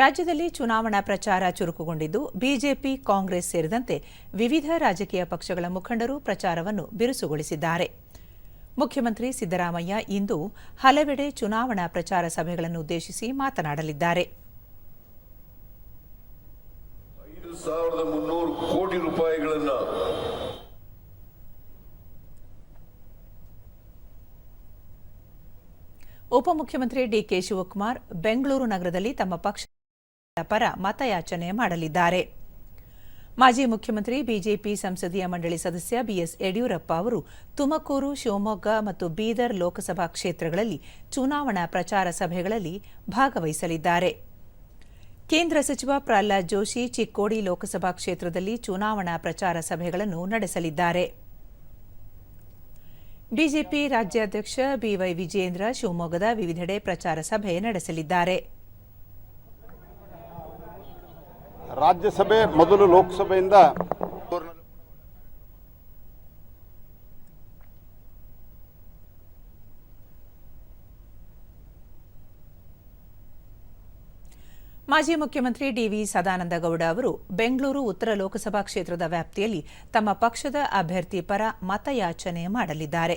ರಾಜ್ಯದಲ್ಲಿ ಚುನಾವಣಾ ಪ್ರಚಾರ ಚುರುಕುಗೊಂಡಿದ್ದು ಬಿಜೆಪಿ ಕಾಂಗ್ರೆಸ್ ಸೇರಿದಂತೆ ವಿವಿಧ ರಾಜಕೀಯ ಪಕ್ಷಗಳ ಮುಖಂಡರು ಪ್ರಚಾರವನ್ನು ಬಿರುಸುಗೊಳಿಸಿದ್ದಾರೆ. ಮುಖ್ಯಮಂತ್ರಿ ಸಿದ್ದರಾಮಯ್ಯ ಇಂದು ಹಲವೆಡೆ ಚುನಾವಣಾ ಪ್ರಚಾರ ಸಭೆಗಳನ್ನು ಉದ್ದೇಶಿಸಿ ಮಾತನಾಡಲಿದ್ದಾರೆ. ಕೋಟಿ ರೂಪಾಯಿಗಳನ್ನು ಉಪಮುಖ್ಯಮಂತ್ರಿ ಡಿಕೆ ಶಿವಕುಮಾರ್ ಬೆಂಗಳೂರು ನಗರದಲ್ಲಿ ತಮ್ಮ ಪಕ್ಷದ ಪರ ಮತಯಾಚನೆ ಮಾಡಲಿದ್ದಾರೆ. ಮಾಜಿ ಮುಖ್ಯಮಂತ್ರಿ, ಬಿಜೆಪಿ ಸಂಸದೀಯ ಮಂಡಳಿ ಸದಸ್ಯ ಬಿಎಸ್ ಯಡಿಯೂರಪ್ಪ ಅವರು ತುಮಕೂರು, ಶಿವಮೊಗ್ಗ ಮತ್ತು ಬೀದರ್ ಲೋಕಸಭಾ ಕ್ಷೇತ್ರಗಳಲ್ಲಿ ಚುನಾವಣಾ ಪ್ರಚಾರ ಸಭೆಗಳಲ್ಲಿ ಭಾಗವಹಿಸಲಿದ್ದಾರೆ. ಕೇಂದ್ರ ಸಚಿವ ಪ್ರಹ್ಲಾದ್ ಜೋಶಿ ಚಿಕ್ಕೋಡಿ ಲೋಕಸಭಾ ಕ್ಷೇತ್ರದಲ್ಲಿ ಚುನಾವಣಾ ಪ್ರಚಾರ ಸಭೆಗಳನ್ನು ನಡೆಸಲಿದ್ದಾರೆ. ಬಿಜೆಪಿ ರಾಜ್ಯಾಧ್ಯಕ್ಷ ಬಿವೈ ವಿಜಯೇಂದ್ರ ಶಿವಮೊಗ್ಗದ ವಿವಿಧೆಡೆ ಪ್ರಚಾರ ಸಭೆ ನಡೆಸಲಿದ್ದಾರೆ. ರಾಜ್ಯಸಭೆ ಮೊದಲು ಲೋಕಸಭೆಯಿಂದ ಮಾಜಿ ಮುಖ್ಯಮಂತ್ರಿ ಡಿವಿ ಸದಾನಂದ ಗೌಡ ಅವರು ಬೆಂಗಳೂರು ಉತ್ತರ ಲೋಕಸಭಾ ಕ್ಷೇತ್ರದ ವ್ಯಾಪ್ತಿಯಲ್ಲಿ ತಮ್ಮ ಪಕ್ಷದ ಅಭ್ಯರ್ಥಿ ಪರ ಮತಯಾಚನೆ ಮಾಡಲಿದ್ದಾರೆ.